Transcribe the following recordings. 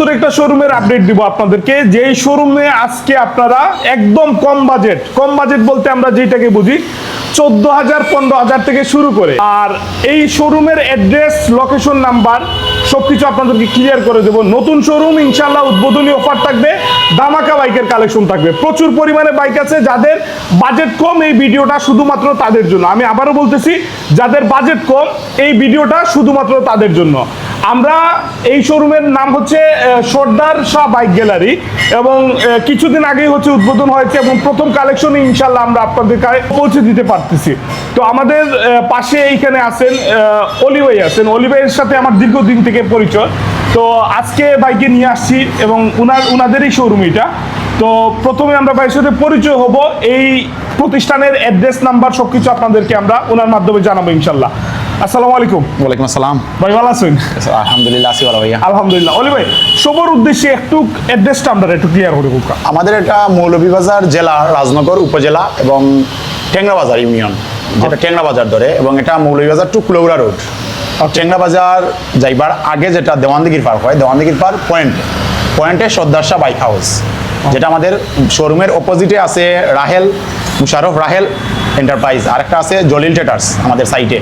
নতুন একটা শোরুমের আপডেট দিব আপনাদেরকে। যেই শোরুমে আজকে আপনারা একদম কম বাজেট কম বাজেট বলতে আমরা যেটাকে বুঝি চোদ্দ হাজার পনেরো হাজার থেকে শুরু করে। আর এই শোরুমের অ্যাড্রেস লোকেশন নাম্বার সবকিছু আপনাদেরকে ক্লিয়ার করে দেবো। নতুন শোরুম ইনশাল্লাহ উদ্বোধনী অফার থাকবে দামাকা বাইকের কালেকশন থাকবে। প্রচুর পরিমাণে বাইক আছে যাদের বাজেট কম এই ভিডিওটা শুধুমাত্র তাদের জন্য। আমি আবারও বলতেছি, যাদের বাজেট কম এই ভিডিওটা শুধুমাত্র তাদের জন্য। আমরা এই শোরুমের নাম হচ্ছে সর্দার শাহ বাইক গ্যালারি এবং কিছুদিন আগেই হচ্ছে উদ্বোধন হয়েছে এবং প্রথম কালেকশন ইনশাল্লাহ আমরা আপনাদের কাছে পৌঁছে দিতে পারতেছি। তো আমাদের পাশে এইখানে আছেন আহ, অলি ভাই আছেন। অলি ভাইয়ের সাথে আমার দীর্ঘদিন থেকে পরিচয়। তো আজকে বাইকে নিয়ে আসছি এবং উনার উনাদেরই শোরুম এটা। তো প্রথমে আমরা ভাইয়ের সাথে পরিচয় হব। এই প্রতিষ্ঠানের অ্যাড্রেস নাম্বার সবকিছু আপনাদেরকে আমরা ওনার মাধ্যমে জানাব ইনশাল্লাহ আসসালামু আলাইকুম। ওয়ালাইকুম আসসালাম। ভাই ভালো আছেন? আলহামদুলিল্লাহ আসি ভালো ভাইয়া। আলহামদুলিল্লাহ। অলি ভাই সবার উদ্দেশ্যে একটু অ্যাড্রেসটা আমরা একটু ক্লিয়ার করে বুকা আমাদের এটা মৌলভীবাজার জেলা রাজনগর উপজেলা এবং টেংরা বাজার ইউনিয়ন যেটা টেংরা বাজার ধরে এবং এটা মৌলভীবাজার টু কুলৌড়া রোড টেংরা বাজার যাইবার আগে যেটা দেওয়ানদিগির পার্ক হয় দেওয়ানদিগির পার্ক পয়েন্ট পয়েন্টে সর্দারশা বাইক হাউস যেটা আমাদের শোরুমের অপোজিটে আছে রাহেল মুশারফ রাহেল এন্টারপ্রাইজ আর একটা আছে জলিল ট্রেটার্স আমাদের সাইটে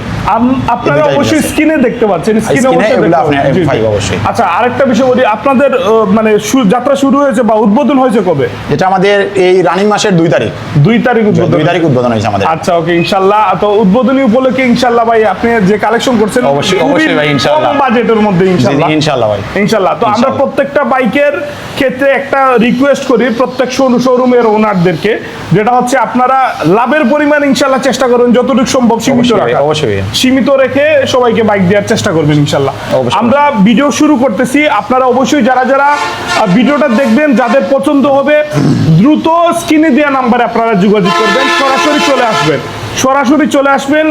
আপনারা অবশ্যই স্ক্রিনে দেখতে পাচ্ছেন স্ক্রিনে অবশ্যই অবশ্যই। আচ্ছা আরেকটা বিষয় বলি আপনাদের মানে যাত্রা শুরু হয়েছে বা উদ্বোধন হয়েছে কবে? যেটা আমাদের এই রানিং মাসের দুই তারিখ। দুই তারিখ উদ্বোধন দুই তারিখ উদ্বোধন হয়েছে আমাদের। আচ্ছা ওকে ইনশাল্লাহ। তো উদ্বোধনী উপলক্ষে ইনশাল্লাহ ভাই আপনি যে কালেকশন করছেন অবশ্যই, অবশ্যই ভাই, ইনশাল্লাহ। কম বাজেটের মধ্যে ইনশাল্লাহ। ইনশাল্লাহ ভাই। ইনশাল্লাহ। তো আমরা প্রত্যেকটা বাইকের ক্ষেত্রে একটা রিকোয়েস্ট করি প্রত্যেক শোরুমের ওনারদেরকে যেটা হচ্ছে আপনারা লাভের পরিমাণ ইনশাল্লাহ চেষ্টা করুন যতটুকু সম্ভব সীমিত রাখা অবশ্যই। সীমিত রেখে সবাইকে বাইক দেওয়ার চেষ্টা করবেন ইনশাল্লাহ। আমরা ভিডিও শুরু করতেছি। আপনারা অবশ্যই যারা যারা ভিডিওটা দেখবেন যাদের পছন্দ হবে দ্রুত স্ক্রিনে দেওয়া নাম্বারে আপনারা যোগাযোগ করবেন। সরাসরি চলে আসবেন। সরাসরি চলে আসবেন।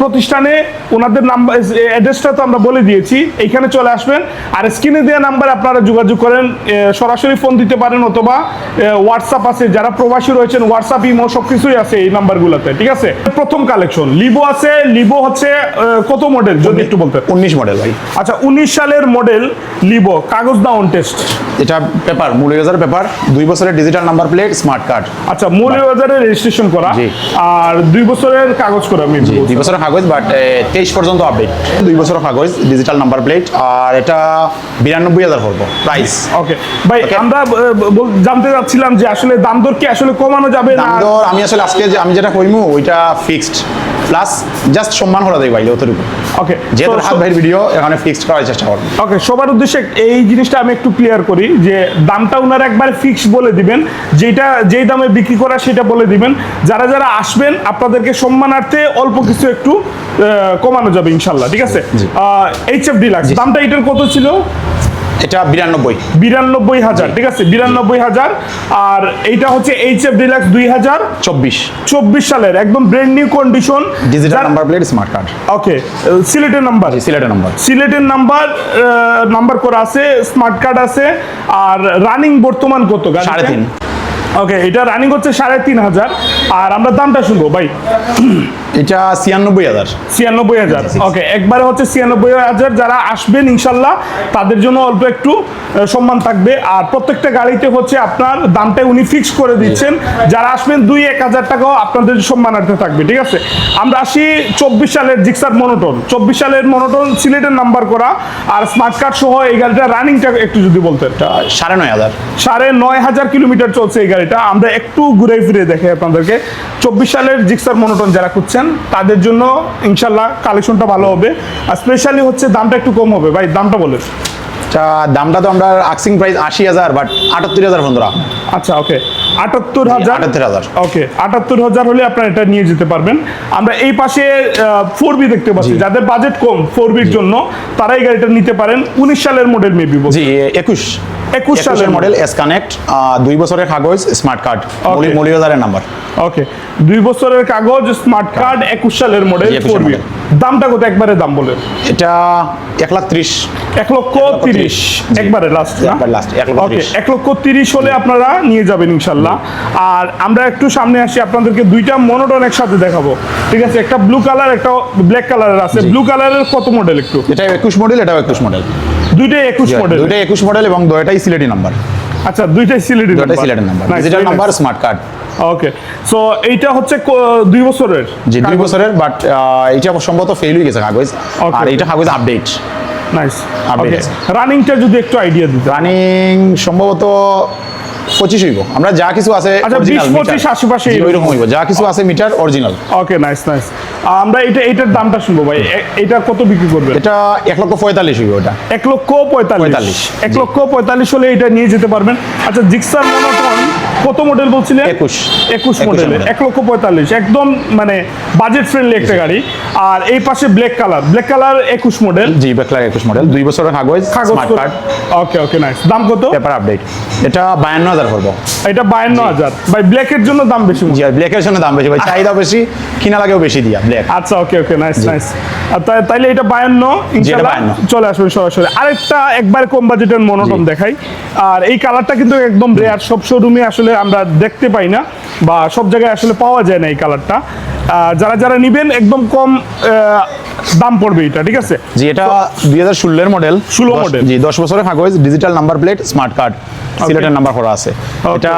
প্রতিষ্ঠানে ওনাদের নাম্বার অ্যাড্রেসটা তো আমরা বলে দিয়েছি। এইখানে চলে আসবেন। আর স্ক্রিনে দেওয়া নাম্বারে আপনারা যোগাযোগ করেন। সরাসরি ফোন দিতে পারেন অথবা হোয়াটসঅ্যাপ আছে। যারা প্রবাসী রয়েছেন হোয়াটসঅ্যাপ ইমো সব কিছুই আছে এই নাম্বারগুলোতে ঠিক আছে? প্রথম কালেকশন লিবো আছে। লিভো হচ্ছে কত মডেল যদি একটু বলতেন। উনিশ মডেল ভাই। আচ্ছা উনিশ সালের মডেল লিভো কাগজ না অন টেস্ট এটা পেপার মৌলভীবাজার পেপার দুই বছরের digital number plate smart card আচ্ছা মৌলভীবাজারে রেজিস্ট্রেশন করা। আর দুই বছরের কাগজ করা আমি জি দুই বছরের কাগজ বাট তেইশ পর্যন্ত আপডেট দুই বছরের কাগজ ডিজিটাল নাম্বার প্লেট আর এটা বিরানব্বই হাজার পড়ব প্রাইস ওকে ভাই আমরা জানতে চাচ্ছিলাম যে আসলে দাম দর কি আসলে কমানো যাবে দাম দর আমি আসলে আজকে যে আমি যেটা কইমু ওইটা ফিক্সড প্লাস জাস্ট সম্মান করা যায় ভাই অতটুকু। ওকে যেহেতু হাত ভাইয়ের ভিডিও এখানে ফিক্সড করার চেষ্টা করব। ওকে সবার উদ্দেশ্যে এই জিনিসটা আমি একটু ক্লিয়ার করি যে দামটা ওনারা একবার ফিক্স বলে দিবেন। যেটা যেই দামে বিক্রি করা সেটা বলে দিবেন। যারা যারা আসবেন আপনাদেরকে সম্মানার্থে অল্প কিছু একটু কমানো যাবে ইনশাল্লাহ ঠিক আছে? এইচ এফ ডিলাক্স দামটা এটার কত ছিল? এটা বিরানব্বই। বিরানব্বই হাজার ঠিক আছে? বিরানব্বই হাজার। আর এইটা হচ্ছে এইচ এফ ডিলাক্স দুই হাজার চব্বিশ। চব্বিশ সালের একদম brand new condition digital number plate smart card okay সিলেটের নাম্বার সিলেটের নাম্বার সিলেটের নাম্বার নাম্বার করা আছে স্মার্ট কার্ড আছে আর রানিং বর্তমান কত? সাড়ে তিন। ওকে এটা রানিং হচ্ছে সাড়ে তিন হাজার। আর আমরা দামটা শুনব ভাই। এটা ছিয়ানব্বই হাজার। ছিয়ানব্বই হাজার। ওকে একবারে হচ্ছে ছিয়ানব্বই হাজার যারা আসবেন ইনশাল্লাহ তাদের জন্য অল্প একটু সম্মান থাকবে। আর প্রত্যেকটা গাড়িতে হচ্ছে আপনার দামটা উনি ফিক্স করে দিচ্ছেন। যারা আসবেন দুই এক হাজার টাকাও আপনাদের সম্মানার্থে থাকবে ঠিক আছে? আমরা আসি চব্বিশ সালের জিক্সার মনোটন। চব্বিশ সালের মনোটন সিলেটের নাম্বার করা। আর স্মার্ট কার্ড সহ এই গাড়িটা রানিংটা একটু যদি বলতেন। সাড়ে নয় হাজার। সাড়ে নয় হাজার কিলোমিটার চলছে এই গাড়িটা। আমরা একটু ঘুরে ফিরে দেখে আপনাদেরকে। চব্বিশ সালের জিক্সার মনোটন যারা খুঁজছেন তাদের জন্য ইনশাল্লাহ কালেকশনটা ভালো হবে। আর স্পেশালি হচ্ছে দামটা একটু কম হবে। ভাই দামটা বলে এটা দামটা তো আমরা আক্সিং প্রাইস আশি হাজার বাট আটাত্তর হাজার বন্ধুরা। আচ্ছা ওকে আটাত্তর হাজার? আটাত্তর হাজার। ওকে আটাত্তর হাজার হলে আপনারা এটা নিয়ে যেতে পারবেন। আমরা এই পাশে ফোর বি দেখতে পাচ্ছি। যাদের বাজেট কম ফোর বির জন্য তারা এই গাড়িটা নিতে পারেন। উনিশ সালের মডেল মেবি জি একুশ। একুশ সালের মডেল এস কানেক্ট দুই বছরের কাগজ স্মার্ট কার্ড Okay. মৌলিবাজারের নাম্বার ওকে দুই বছরের কাগজ স্মার্ট কার্ড একুশ সালের মডেল জি, 21 ফোর বি model। দামটা কত? একবারে দাম বলেন এটা এক লাখ ত্রিশ। এক লক্ষ তিরিশ। একবারে লাস্ট লক্ষ ওকে। এক লক্ষ তিরিশ হলে আপনারা নিয়ে যাবেন ইনশাল্লাহ। আর আমরা একটু সামনে আসি আপনাদেরকে দুইটা মনোটন একসাথে দেখাবো। ঠিক আছে? একটা ব্লু কালার একটা ব্ল্যাক কালারের আছে। ব্লু কালারের কত মডেল একটু? এটা একুশ মডেল এটাও একুশ মডেল দুইটাই একুশ মডেল দুইটাই একুশ মডেল এবং দুইটাই সিলেটি নাম্বার আচ্ছা দুইটাই সিলেটি দুইটাই সিলেটের number digital number smart card okay so এইটা হচ্ছে দুই বছরের জি দুই বছরের বাট এটা সম্ভবত ফেল হয়ে গেছে কাগজ। আর এটা কাগজ আপডেট নাইস আপডেট রানিংটা যদি একটু আইডিয়া দিতে। রানিং সম্ভবত পঁচিশ হইব। আমরা যা কিছু আছে আচ্ছা, original 20, 25 আশেপাশে এরকম। হইব। যা কিছু আছে meter original okay nice nice আমরা এটা এটার দামটা শুনব ভাই। এটা কত বিক্রি করবে এটা এক লক্ষ পঁয়তাল্লিশ হইব এটা এক লক্ষ পঁয়তাল্লিশ। 45 এক লক্ষ পঁয়তাল্লিশ হলে এটা নিয়ে যেতে পারবেন। আচ্ছা জিক্সার মনোটন কত মডেল বলছিলেন? একুশ। একুশ মডেল এক লক্ষ পঁয়তাল্লিশ। একদম মানে বাজেট ফ্রেন্ডলি একটা গাড়ি। আর এই পাশে ব্ল্যাক কালার ব্ল্যাক কালার একুশ মডেল জি বেকলার একুশ মডেল দুই বছরের কাগজ smart card okay okay nice দাম কত? পেপার আপডেট এটা বায়ান্ন হাজার পড়ব। এটা বায়ান্ন হাজার। ভাই ব্ল্যাকের জন্য দাম বেশি জি আর ব্ল্যাকের সঙ্গে দাম বেশি। ভাই চাহিদা বেশি কিনা লাগেও বেশি দিয়া ব্ল্যাক আচ্ছা ওকে ওকে নাইস নাইস তাইলে এটা বায়ান্ন ইনশাআল্লাহ। 52 চলে আসবে সরাসরি। আরেকটা একবার কম বাজেটের মনোটন দেখাই। আর এই কালারটা কিন্তু একদম রেয়ার সব শোরুমে আসলে আমরা দেখতে পাই না বা সব জায়গায় আসলে পাওয়া যায় না এই কালারটা। যারা যারা নিবেন একদম কম দাম পড়বে এটা ঠিক আছে? জি এটা দুই হাজার ষোলোর মডেল 16 model। জি দশ বছরের কাগজ digital number plate smart card সিলেটের নাম্বার করা আছে। এটা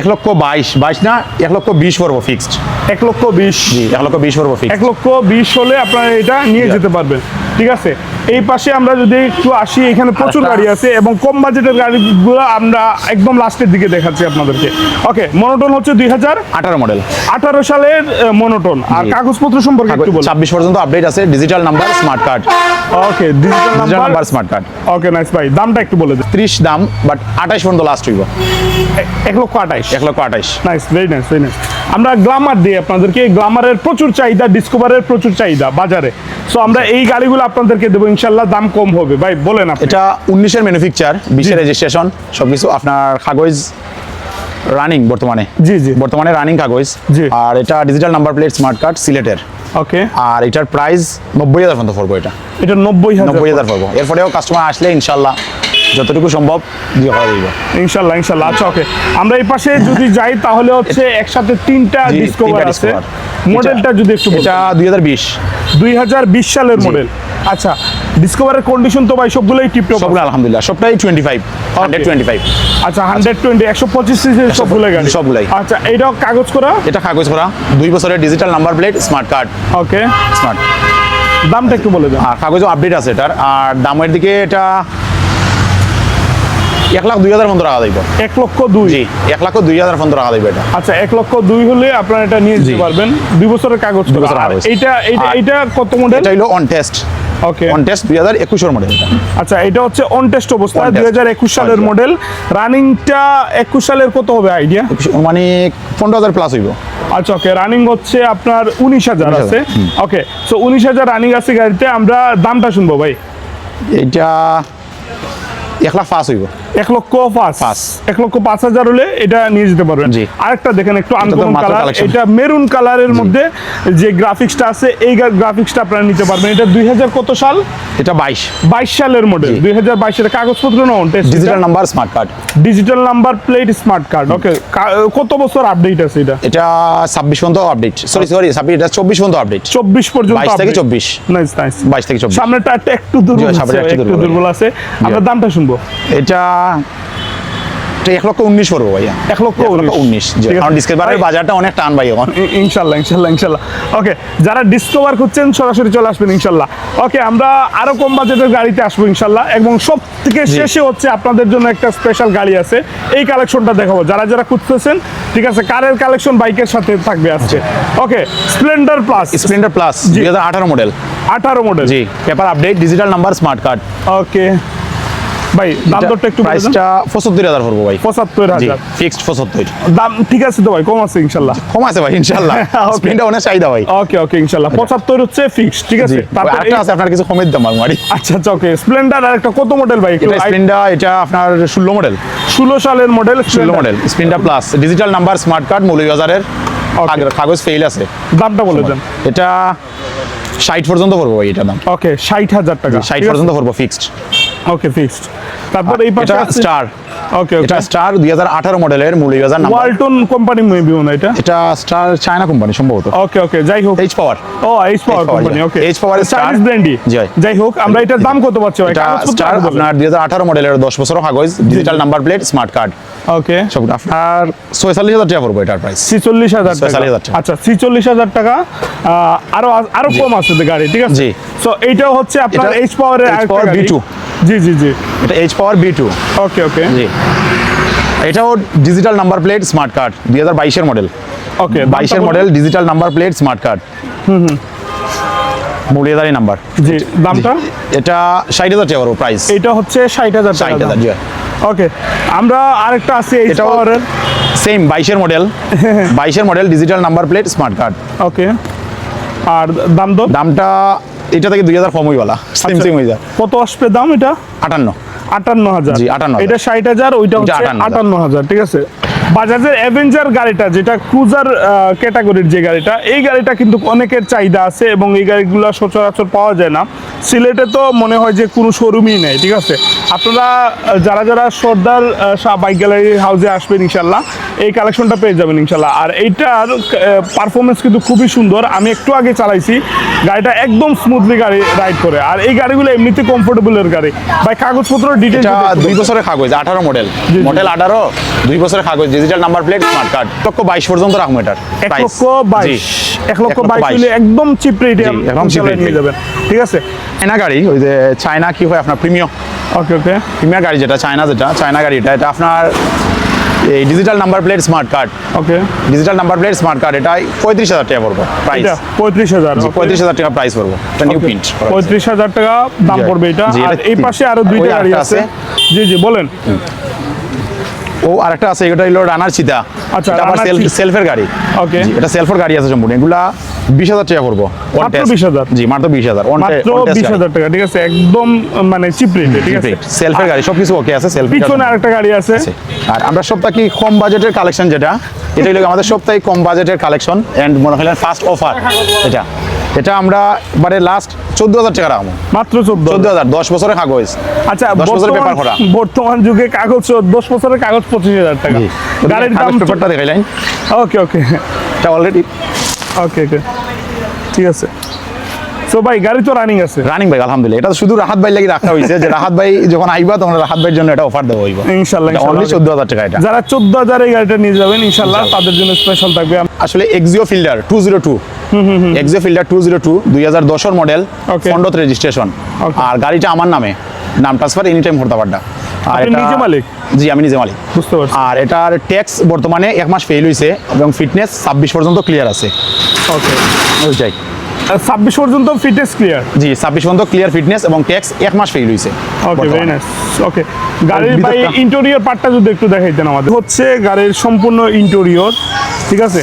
এক লক্ষ বাইশ বাইশ না এক লক্ষ বিশ পড়ব ফিক্সড এক লক্ষ বিশ। জি এক লক্ষ বিশ পড়ব এক ফিক্সড লক্ষ বিশ হলে আপনারা এটা নিয়ে যেতে পারবেন ঠিক আছে? এই পাশে আমরা যদি একটু আসি এখানে প্রচুর গাড়ি আছে এবং কম বাজেটের গাড়িগুলো আমরা একদম লাস্টের দিকে দেখাচ্ছি আপনাদেরকে। ওকে মনোটন হচ্ছে দুই হাজার আঠারো মডেল। আঠারো সালের মনোটন। আর কাগজপত্র সম্পর্কে একটু বলুন। ছাব্বিশ পর্যন্ত আপডেট আছে digital number smart card okay digital number smart card okay nice ভাই দামটা একটু বলে দেন। ত্রিশ দাম বাট আঠাশ পর্যন্ত লাস্ট হইব। এক লক্ষ আঠাইশ। এক লক্ষ আঠাইশ। Nice very nice very nice আমরা গ্লামার দিই আপনাদেরকে গ্লামারের প্রচুর চাহিদা ডিসকভারের প্রচুর চাহিদা বাজারে। সো আমরা এই গাড়িগুলো আপনাদেরকে দেবো ইনশাল্লাহ দাম কম হবে। ভাই বলেন আপনি। এটা উনিশের ম্যানুফ্যাকচার বিশের রেজিস্ট্রেশন সবকিছু আপনার কাগজ রানিং বর্তমানে। জি, জি। বর্তমানে রানিং কাগজ। জি। আর এটা digital number plate smart card সিলেটের। ওকে। আর এটার প্রাইস নব্বই হাজার পর্যন্ত পড়ব এটা। এটা নব্বই নব্বই হাজার পড়ব। এরপরেও কাস্টমার আসলে ইনশাল্লাহ যতটুকু সম্ভব দিয়ে করা যাবে। ইনশাল্লাহ ইনশাল্লাহ আচ্ছা ওকে। আমরা এই পাশে যদি যাই তাহলে হচ্ছে একসাথে তিনটা ডিসকভার আছে। মডেলটা যদি একটু এটা দুই হাজার বিশ। দুই হাজার বিশ সালের মডেল আচ্ছা ডিসকভারের কন্ডিশন তো ভাই সবগুলোই টিপটপ সবগুলো আলহামদুলিল্লাহ সবটাই twenty five hundred twenty five আচ্ছা হান্ড্রেড টোয়েন্টি একশো পঁচিশ সিসির সবগুলো গাড়ি। সবগুলাই। আচ্ছা এটা কাগজ করা? এটা কাগজ করা দুই বছরের digital number plate smart card okay smart দামটা একটু বলে দেন। আর কাগজও আপডেট আছে এটার। আর দামের দিকে এটা এক লাখ দুই হাজার পনেরো টাকা দিব এক লক্ষ দুই। জি এক লাখ দুই হাজার পনেরো টাকা দিব এটা। আচ্ছা এক লক্ষ দুই হলে আপনারা এটা নিয়ে যেতে পারবেন। দুই বছরের কাগজ দুই এইটা এইটা এইটা কত মডেল এটা হলো on test okay on test দুই হাজার একুশের মডেল আচ্ছা এটা হচ্ছে অন টেস্ট অবস্থা। দুই হাজার একুশ সালের মডেল রানিংটা একুশ সালের কত হবে আইডিয়া মানে পনেরো হাজার প্লাস হইব। আচ্ছা ওকে রানিং হচ্ছে আপনার উনিশ হাজার 19,000 আছে। ওকে সো উনিশ হাজার রানিং আছে গাড়িতে আমরা দামটা শুনব ভাই। এটা এক লাখ পাঁচ হইব। এক লক্ষ পাঁচ। পাঁচ। এক লক্ষ পাঁচ হাজার হলে এটা নিয়ে যেতে পারবেন। জি। আরেকটা দেখেন একটু আনকমন কালার এটা মেরুন কালারের মধ্যে যে গ্রাফিক্সটা আছে এই গ্রাফিক্সটা আপনারা নিতে পারবেন। এটা দুই হাজার কত সাল? এটা বাইশ। বাইশ সালের মডেল দুই হাজার বাইশের কাগজপত্র না digital number smart card digital number plate smart card okay কত বছর আপডেট আছে এটা? এটা ছাব্বিশ পর্যন্ত আপডেট সরি সরি ছাব্বিশ এটা চব্বিশ পর্যন্ত আপডেট চব্বিশ পর্যন্ত বাইশ থেকে চব্বিশ। নাইস নাইস বাইশ থেকে চব্বিশ। সামনেটা একটা দুর্বল একটু দুর্বল। আছে। আমরা দামটা শুনব এটা এটা এক লক্ষ উনিশ পড়ব ভাইয়া। এক লক্ষ উনিশ। জি, কারণ ডিসকাভারের বাজারটা অনেক টান ভাই এখন ইনশাল্লাহ ইনশাল্লাহ ইনশাল্লাহ। ওকে যারা ডিসকভার করছেন সরাসরি চলে আসবেন ইনশাল্লাহ। ওকে আমরা আরও কম বাজেটের গাড়িতে আসব ইনশাল্লাহ। এবং সব থেকে শেষে হচ্ছে আপনাদের জন্য একটা স্পেশাল গাড়ি আছে। এই কালেকশনটা দেখাবো। যারা যারা খুঁজতেছেন ঠিক আছে কারের কালেকশন বাইকের সাথে থাকবে আজকে। Okay splendor plus splendor plus দুই হাজার আঠারো মডেল আঠারো মডেল জি paper update digital number smart card okay ভাই দাম দরটা একটু প্রাইসটা পঁচাত্তর হাজার পড়ব ভাই। পঁচাত্তর জি হাজার। ফিক্সড পঁচাত্তর। দাম ঠিক আছে তো ভাই কম আছে ইনশাল্লাহ। কম আছে ভাই Okay. স্প্রিনটা অনেক চাহিদা ভাই। ওকে ওকে ইনশাল্লাহ। পঁচাত্তর হচ্ছে ফিক্স ঠিক আছে? তারপর আরেকটা আছে আপনার কিছু কমের দাম মারি আচ্ছা আচ্ছা ওকে স্প্লেন্ডার আর একটা কত মডেল ভাই? এটা স্প্রিনটা এটা আপনার ষোলো মডেল ষোলো সালের মডেল ষোলো model স্প্রিনটা plus digital number smart card মৌলভীবাজারের কাগজ ফেল আছে। দামটা বলে দেন। এটা ষাট পর্যন্ত পড়ব ভাই এটা দাম। ওকে ষাট হাজার টাকা। ষাট পর্যন্ত পড়ব ফিক্সড ওকে ফিক্সড তারপর এই পাশে স্টার ওকে ওকে এটা স্টার দুই হাজার আঠারো মডেলের মূল user number Walton company maybe ওনা এটা? এটা স্টার চায়না কোম্পানি সম্ভবত। ওকে ওকে যাই হোক। এইচ পাওয়ার ও H power company okay H power star Chinese ব্র্যান্ডই যাই হোক আমরা এটার দাম কত পাচ্ছি ভাই? এটা স্টার আপনার দুই হাজার আঠারো মডেলের দশ বছর কাগজ digital number plate smart card okay সব আপনার ছয়চল্লিশ হাজার টাকা পড়ব এটার প্রাইস ছিচল্লিশ হাজার টাকা। 46,000 টাকা। আচ্ছা ছিচল্লিশ হাজার টাকা। আরও আরও কম আছে গাড়ি ঠিক আছে? জি। সো এইটাও হচ্ছে আপনার এইচ পাওয়ারের Power গাড়ি। V2 জি জি জি। এটা H power B two okay okay জি। এটাও digital number plate smart card দুই হাজার বাইশের মডেল ওকে বাইশের model digital number plate smart card হুম হুম। মৌলিয়াদারি নাম্বার জি দামটা? এটা ষাট হাজার টাকা প্রাইস এইটা হচ্ছে ষাট হাজার ষাট টাকা হাজার ওকে আমরা আরেকটা আছে এটা পাওয়ারের সেম বাইশের মডেল বাইশের model digital number plate smart card okay আর দাম দর? দামটা এটা থেকে দুই হাজার কম হইবালা। সেম। সেম হয়ে যায়। কত আসবে দাম এটা? আটান্ন। আটান্ন হাজার। জি, 58,000 এটা ষাট হাজার ওইটা হচ্ছে 58,000 আটান্ন হাজার ঠিক আছে? বাজাজের অ্যাভেঞ্জার গাড়িটা যেটা ক্রুজার ক্যাটাগরির যে গাড়িটা এই গাড়িটা কিন্তু অনেকের চাহিদা আছে এবং এই গাড়িগুলো সচরাচর পাওয়া যায় না। সিলেটে তো মনে হয় যে কোনো শোরুমই নেই ঠিক আছে? আপনারা যারা যারা সর্দার বাইক গ্যালারি হাউসে আসবেন ইনশাল্লাহ এই কালেকশনটা পেয়ে যাবেন ইনশাল্লাহ আর এইটার পারফরমেন্স কিন্তু খুবই সুন্দর। আমি একটু আগে চালাইছি গাড়িটা একদম স্মুথলি গাড়ি রাইড করে। আর এই গাড়িগুলো এমনিতে কমফোর্টেবলের গাড়ি। ভাই কাগজপত্র ডিটেলস দুই বছরের কাগজ আঠারো মডেল। মডেল আঠারো দুই বছরের কাগজ digital number plate smart card লক্ষ বাইশ পর্যন্ত রাখব এটার এক। লক্ষ বাইশ। এক লক্ষ বাইশ একদম চিপ রেটে একদম cheap rate নিয়ে যাবেন। ঠিক আছে? চায়না গাড়ি ওই যে চায়না কি হয় আপনার প্রিমিয়াম? ওকে ওকে। প্রিমিয়ার গাড়ি যেটা চায়না যেটা চায়না গাড়ি এটা এটা আপনার এই digital number plate smart card okay. Digital number plate smart card এটা পঁয়ত্রিশ হাজার টাকা পড়ব প্রাইস পঁয়ত্রিশ হাজার পঁয়ত্রিশ হাজার টাকা প্রাইস পড়ব এটা নিউ প্রিন্ট পঁয়ত্রিশ হাজার টাকা দাম পড়বে এটা। আর এই পাশে আরও দুইটা গাড়ি আছে। জি জি বলেন। ও আরেকটা আছে এটা হলো রানার চিতা আচ্ছা, এটা রানার সেলফ সেলফের গাড়ি। ওকে এটা সেলফের গাড়ি আছে সম্পূর্ণ। এগুলা বিশ হাজার টাকা পড়ব। On মাত্র test। 20,000? জি মাত্র বিশ হাজার। মাত্র বিশ হাজার টাকা ঠিক আছে? একদম মানে চিপ রেটে ঠিক আছে? সেলফের গাড়ি সবকিছু ওকে আছে সেলফ পিছনে আরেকটা গাড়ি আছে। আর আমরা সপ্তাহে কম বাজেটের কালেকশন যেটা এটা হলো আমাদের সপ্তাহে কম বাজেটের কালেকশন এন্ড মনে হলেন ফার্স্ট অফার এটা। এটা আমরা মানে লাস্ট চোদ্দ হাজার টাকা রাখব মাত্র চোদ্দ চোদ্দ হাজার দশ বছরের কাগজ। আচ্ছা দশ বছরের পেপার করা বর্তমান যুগে কাগজ দশ বছরের কাগজ পঁচিশ হাজার টাকা। গাড়ির কাগজ ওকে ওকে এটা অলরেডি ওকে ওকে ঠিক আছে। সো ভাই গাড়ি তো রানিং আছে। রানিং ভাই আলহামদুলিল্লাহ। এটা শুধু রাহাত ভাই লাগি রাখা হইছে যে রাহাত ভাই যখন আইবা তখন রাহাত জন্য এটা অফার দেওয়া হইব। ইনশাআল্লাহ অনলি 14000 টাকা এটা। যারা 14000 এই গাড়িটা নিয়ে যাবেন ইনশাআল্লাহ তাদের জন্য স্পেশাল থাকবে। আসলে Axio Fielder 202 Axio Fielder two zero two দুই হাজার দশের মডেল ফন্ডত রেজিস্ট্রেশন আর গাড়িটা আমার নামে। নাম ট্রান্সফার এনি টাইম করতে পারটা আর এটা নিজে মালিক? জি আমি নিজে মালিক। বুঝতে পারছি। আর এটার ট্যাক্স বর্তমানে এক মাস ফেল হয়েছে এবং ফিটনেস ছাব্বিশ পর্যন্ত ক্লিয়ার আছে। ওকে ওইটাই ছাব্বিশ পর্যন্ত ফিটনেস ক্লিয়ার জি ছাব্বিশ পর্যন্ত ক্লিয়ার ফিটনেস এবং ট্যাক্স এক মাস ফেল হয়েছে ওকে ভেরি নাইস ওকে গাড়ির ভাই ইন্টেরিয়র পার্টটা যদি একটু দেখাইতেন আমাদের। হচ্ছে গাড়ির সম্পূর্ণ ইন্টেরিয়র ঠিক আছে?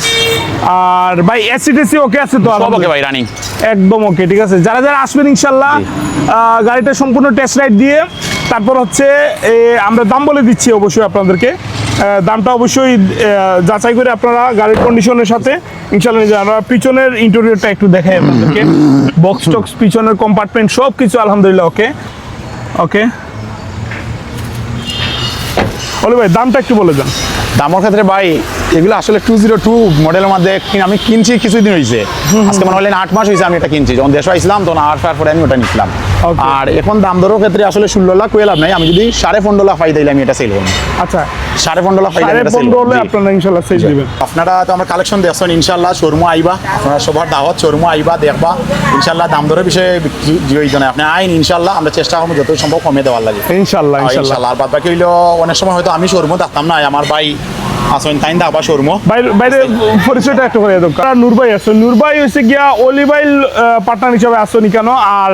আর ভাই এসিটিসি ওকে আছে তো সব ওকে ভাই রানিং একদম ওকে ঠিক আছে? যারা যারা আসবেন ইনশাল্লাহ গাড়িটা সম্পূর্ণ টেস্ট রাইড দিয়ে তারপর হচ্ছে এ, আমরা দাম বলে দিচ্ছি অবশ্যই আপনাদেরকে। দামটা অবশ্যই যাচাই করে আপনারা গাড়ির কন্ডিশনের সাথে ইনশাল্লাহ আমরা পিছনের ইন্টেরিয়রটা একটু দেখাই আপনাদেরকে। বক্স টক্স পিছনের কম্পার্টমেন্ট সব কিছু আলহামদুলিল্লাহ ওকে ওকে বলে ভাই দামটা একটু বলে দেন। দামের ক্ষেত্রে ভাই এগুলো আসলে টু জিরো টু মডেলের মধ্যে আমি কিনছি কিছুদিন হয়েছে আজকে মনে হলেন আট মাস হয়েছে আমি এটা কিনছি। যখন দেশ আসলাম তখন আট ফার পরে আমি ওটা নিছিলাম. আর এখন দাম দরের ক্ষেত্রে আসলে ষোলো লাখ কয়ে লাভ নাই। আমি যদি সাড়ে পনেরো লাখ পাই তাইলে আমি এটা সেল করব। আচ্ছা। সাড়ে পনেরো লাখ পাইলে আপনারা ইনশাল্লাহ সেল দিবেন। আপনারা তো আমার কালেকশন দেখছেন ইনশাল্লাহ শোরুমো আইবা। আপনারা সবার দাওয়াত শোরুমো আইবা দেখবা। ইনশাল্লাহ দাম দরের বিষয়ে নাই আপনি আইন ইনশাল্লাহ আমরা চেষ্টা করব যত সম্ভব কমে দেওয়ার লাগে। ইনশাল্লাহ ইনশাল্লাহ। আর বাদ বাকি হইল অনেক সময় হয়তো আমি শোরুমো থাকতাম না আমার ভাই আসেন বাইরে পরিচয়টা একটু করে? দাও কারণ নূরবাই আছে নূরবাই হচ্ছে গিয়া পার্টনার হিসাবে আসনি কেন? আর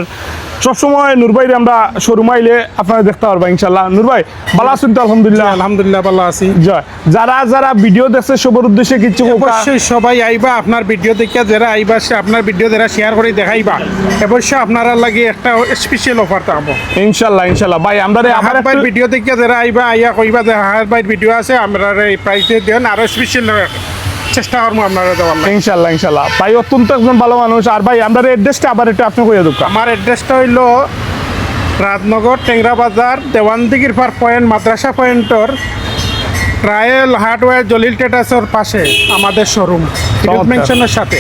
সবসময় নূরবাইরে আমরা শোরুম আইলে আপনারা দেখতে পারবা ইনশাল্লাহ নূরবাই ভালো আছেন তো? আলহামদুলিল্লাহ। আলহামদুলিল্লাহ ভালো আছি। জয়। যারা যারা ভিডিও দেখছে সবার উদ্দেশ্যে কিছু অবশ্যই সবাই আইবা আপনার ভিডিও দেখিয়া যারা আইবা সে আপনার ভিডিও যারা শেয়ার করে দেখাইবা। অবশ্যই আপনারা লাগে একটা স্পেশাল অফার থাকব ইনশাল্লাহ ইনশাল্লাহ ভাই আমরা আমার ভাই ভিডিও দেখিয়া যারা আইবা আইয়া কইবা যে হার ভাই ভিডিও আছে আমরা এই প্রাইসে দেন আরও স্পেশাল চেষ্টা করব আপনারা দেওয়ার ইনশাল্লাহ ইনশাল্লাহ। ভাই অত্যন্ত একজন ভালো মানুষ। আর ভাই আমরা অ্যাড্রেসটা আবার একটু আপনি কইয়া দুঃখ আমার অ্যাড্রেসটা হইল রাজনগর টেংরা বাজার দেওয়ানদিগির পার পয়েন্ট মাদ্রাসা পয়েন্টর ট্রায়েল হার্ডওয়্যার জলিল টেটাসের পাশে আমাদের শোরুম মেনশনের সাথে।